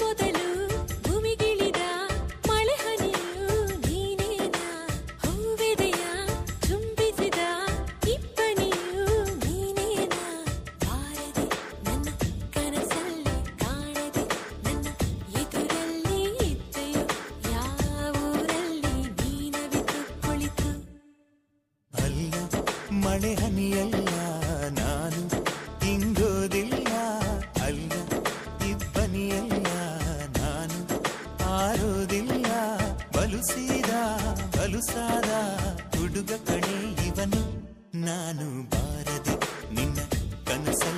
ಮೊದಲು ಭೂಮಿಗಿಳಿದ ಮಳೆ ಹನಿಯು ನೀನೇನಾ? ಹೂವೆದೆಯ ಚುಂಬಿಸಿದ ಇಬ್ಬನಿಯು ನೀನೇನಾ? ಬಾರದೆ ನನ್ನ ಕನಸಲ್ಲಿ ಕಾಣದೆ ನನ್ನ ಎದುರಲ್ಲಿ ಇದ್ದೆಯೋ ಯಾವೂರಲ್ಲಿ ನೀನವಿತು ಕುಳಿತು? ಅಲ್ಲ ಮಳೆ ಹನಿಯಲ್ಲ, ನಾನು ಬಲುಸೀದ ಬಲುಸಾದ ಹುಡುಗ ಕಣೆ ಇವನು. ನಾನು ಬಾರದೆ ನಿನ್ನ ಕನಸಲ್ಲಿ